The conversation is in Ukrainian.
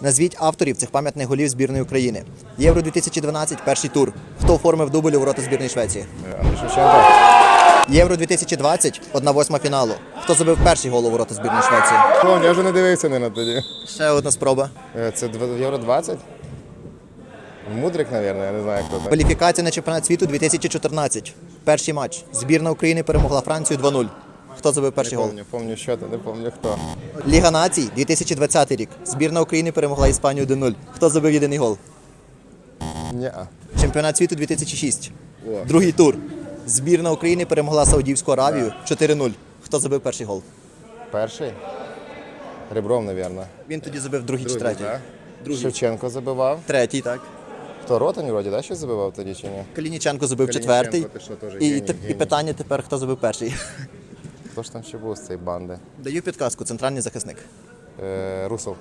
Назвіть авторів цих пам'ятних голів збірної України. Євро 2012 перший тур. Хто оформив дубль у ворота збірної Швеції? Андрій Шевченко. Євро 2020 одна восьма фіналу. Хто забив перший гол у ворота збірної Швеції? О, я вже не дивився не на тоді. Ще одна спроба. Е, Це дв- Євро 20? Мудрик, мабуть, я не знаю хто це. Кваліфікація на чемпіонат світу 2014. Перший матч. Збірна України перемогла Францію 2-0. Хто забив перший гол? помню, помню що не помню хто. Ліга націй 2020 рік. Збірна України перемогла Іспанію 1-0. Хто забив єдиний гол? Ні-а. Чемпіонат світу 2006. О. Другий тур. Збірна України перемогла Саудівську Аравію 4-0. Хто забив перший гол? Перший? Ребром, мабуть. Він тоді забив другий, чи третій. Другий. Шевченко забивав. Третій, так. Хто Ротань вроді, да, щось забивав тоді чи ні? Калініченко забив Калініченко, четвертий. ти що, теж І, геній, те- і геній. питання тепер, хто забив перший. Хто ж там ще був з цієї банди? Даю підказку, центральний захисник. Е, Русов.